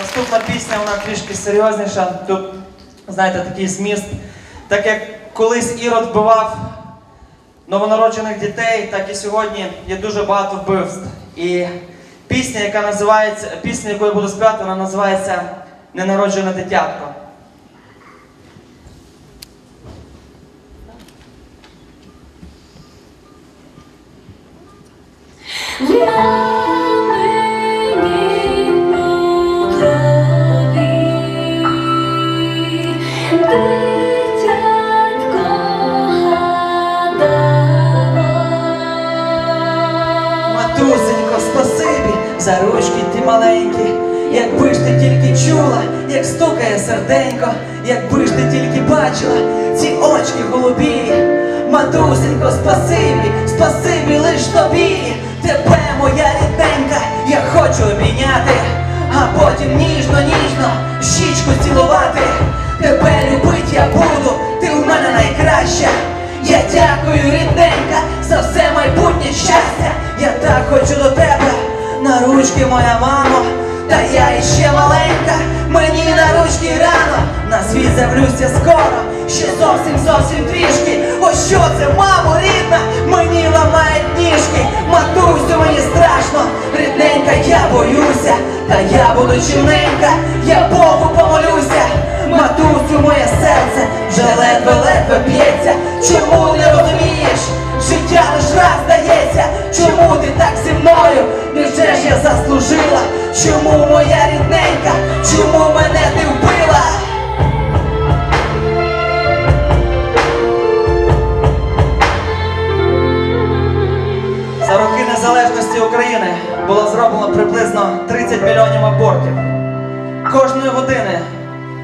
Наступна пісня, вона трішки серйозніша. Тут, знаєте, такий зміст. Так як колись Ірод вбивав новонароджених дітей, так і сьогодні є дуже багато вбивств. І пісня, яка називається, пісня, яку я буду співати, вона називається Ненароджене дитятко. Мамині Матусенько, спасибі за ручки ті маленькі. Якби ж ти тільки чула, як стукає серденько, якби ж ти тільки бачила ці очки голубі. Матусенько, спасибі, спасибі лиш тобі. Тебе, моя рідненька, я хочу обійняти, а потім ніжно, ніжно щічку цілувати. Тебе любить я буду, ти у мене найкраща. Я дякую, рідненька, за все майбутнє щастя. Я так хочу до тебе, на ручки моя мамо, та я іще маленька, мені на ручки рано, на світ з'явлюся скоро, ще зовсім зовсім трішки. Ось що це, мамо, рідна, мені ламають ніжки, матусю, мені страшно, рідненька, я боюся, та я буду чимненька, я Богу помолюся, матусю, моє серце вже ледве-ледве б'ється. Чому не розумієш? Життя лиш раз дається. Чому ти так зі мною? Невже ж я заслужила? Чому моя рідненька? Чому мене ти вбила? За роки незалежності України було зроблено приблизно 30 мільйонів абортів. Кожної години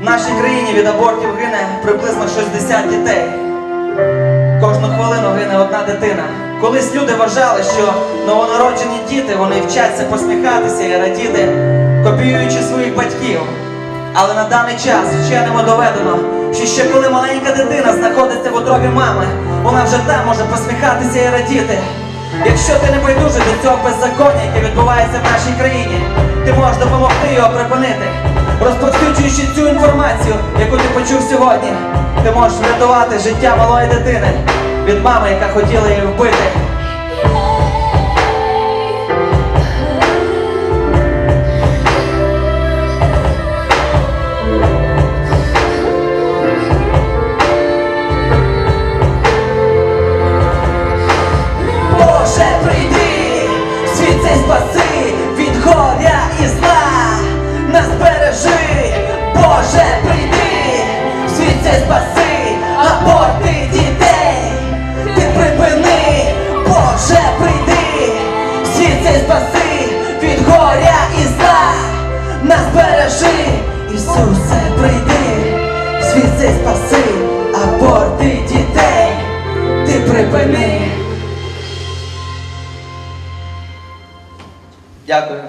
в нашій країні від абортів гине приблизно 60 дітей. Кожну хвилину гине одна дитина. Колись люди вважали, що новонароджені діти вони вчаться посміхатися і радіти, копіюючи своїх батьків. Але на даний час вченими доведено, що ще коли маленька дитина знаходиться в утробі мами, вона вже там може посміхатися і радіти. Якщо ти не байдужий до цього беззаконня, яке відбувається в нашій країні, ти можеш допомогти його припинити. Розповсюджуючи цю інформацію, яку ти почув сьогодні, ти можеш врятувати життя малої дитини від мами, яка хотіла її вбити. Ісусе, прийди, звідси спаси, аборти дітей, ти припини. Дякую.